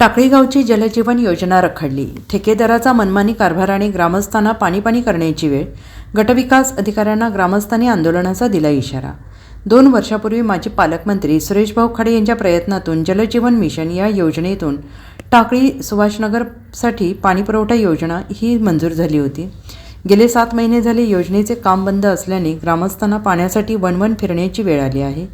टाकळीगावची जलजीवन योजना रखडली. ठेकेदाराचा मनमानी कारभार आणि ग्रामस्थांना पाणीपाणी करण्याची वेळ गटविकास अधिकाऱ्यांना ग्रामस्थांनी आंदोलनाचा दिला इशारा. दोन वर्षापूर्वी माजी पालकमंत्री सुरेशभाऊ खाडे यांच्या प्रयत्नातून जलजीवन मिशन या योजनेतून टाकळी सुभाषनगरसाठी पाणीपुरवठा योजना ही मंजूर झाली होती. गेले सात महिने झाले योजनेचे काम बंद असल्याने ग्रामस्थांना पाण्यासाठी वणवण फिरण्याची वेळ आली आहे.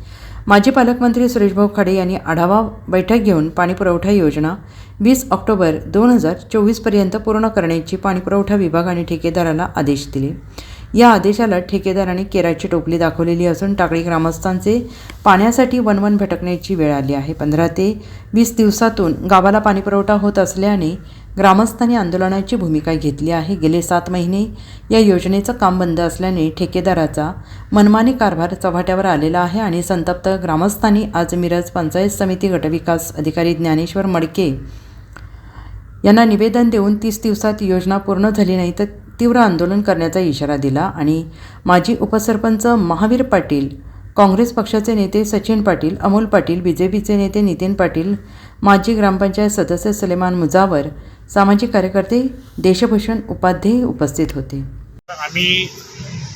माजी पालकमंत्री सुरेशभाऊ खाडे यांनी आढावा बैठक घेऊन पाणीपुरवठा योजना वीस ऑक्टोबर दोन हजार चोवीसपर्यंत पूर्ण करण्याची पाणीपुरवठा विभाग आणि ठेकेदाराला आदेश दिले. या आदेशाला ठेकेदाराने केराची टोपली दाखवलेली असून टाकळी ग्रामस्थांचे पाण्यासाठी वनवन भटकण्याची वेळ आली आहे. पंधरा ते वीस दिवसातून गावाला पाणीपुरवठा होत असल्याने ग्रामस्थांनी आंदोलनाची भूमिका घेतली आहे. गेले सात महिने या योजनेचं काम बंद असल्याने ठेकेदाराचा मनमानी कारभार चव्हाट्यावर आलेला आहे आणि संतप्त ग्रामस्थांनी आज मिरज पंचायत समिती गटविकास अधिकारी ज्ञानेश्वर मडके यांना निवेदन देऊन तीस दिवसात योजना पूर्ण झाली नाही तर तीव्र आंदोलन करण्याचा इशारा दिला आणि माजी उपसरपंच महावीर पाटील काँग्रेस पक्षाचे नेते सचिन पाटील अमोल पाटील बी जे पीचे नेते नितीन पाटील माजी ग्रामपंचायत सदस्य सलेमान मुजावर सामाजिक कार्यकर्ते देशभूषण उपाध्ये उपस्थित होते. आम्ही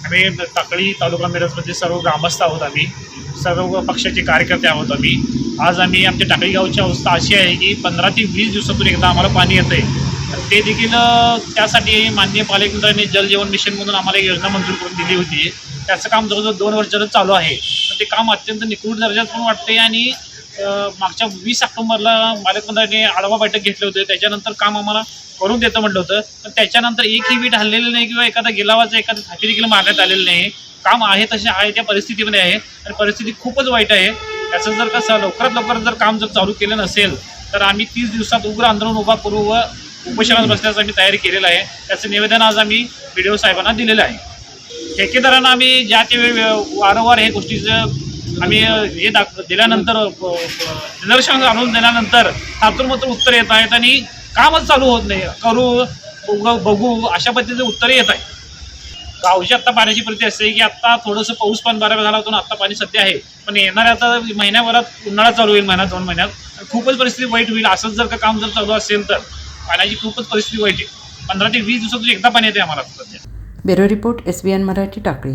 आम्ही टाकळी तालुका मिरजमध्ये सर्व ग्रामस्थ आहोत आम्ही. सर्व पक्षाचे कार्यकर्ते आहोत आम्ही. आज आम्ही आमच्या टाकळी गावची अवस्था अशी आहे की पंधरा ते वीस दिवसातून एकदा आम्हाला पाणी येतं आहे ते देखील त्यासाठी माननीय पालकमंत्र्यांनी जलजीवन मिशन म्हणून आम्हाला एक योजना मंजूर करून दिली होती. त्याचं काम जवळजवळ दोन वर्ष चालू आहे. तर ते काम अत्यंत निकृष्ट दर्जाचं पण वाटते आणि मागच्या वीस ऑक्टोबरला मालकमंत्र्यांनी आढावा बैठक घेतले होते. त्याच्यानंतर काम आम्हाला करून देतं म्हटलं होतं. पण त्याच्यानंतर एकही वीट हल्लेलं नाही किंवा एखादा गिलावाचं एखादं थाकी देखील मारण्यात आलेलं नाही. काम आहे तसे आहे त्या परिस्थितीमध्ये आहे. आणि परिस्थिती खूपच वाईट आहे. त्याचं जर कसं लवकरात लवकर जर काम जर चालू केलं नसेल तर आम्ही तीस दिवसात उग्र आंदोलन उभा करू व उपोषणात बसण्याचं आम्ही तयारी केलेलं आहे. त्याचं निवेदन आज आम्ही बी डी ओ साहेबांना दिलेलं आहे. ठेकेदारांना आम्ही ज्या त्यावेळी वारंवार हे गोष्टीचं आम्ही हे दाख दिल्यानंतर निदर्शन आणून दिल्यानंतर तातून मात्र उत्तर येत आहेत आणि कामच चालू होत नाही. करू बघू अशा पद्धतीचे उत्तरे येत आहेत. गावची आत्ता पाण्याची परिस्थिती असते की आत्ता थोडंसं पाऊस पण बऱ्यापैकी झाला होता आत्ता पाणी सध्या आहे. पण येणाऱ्या आता महिन्याभरात उन्हाळा चालू होईल महिन्यात दोन महिन्यात. खूपच परिस्थिती वाईट होईल. असंच जर का काम जर चालू असेल तर पाण्याची खूपच परिस्थिती वाईट आहे. पंधरा ते वीस दिवसातून एकदा पाणी येते आम्हाला सध्या. Bureau report S B N Marathi Takli.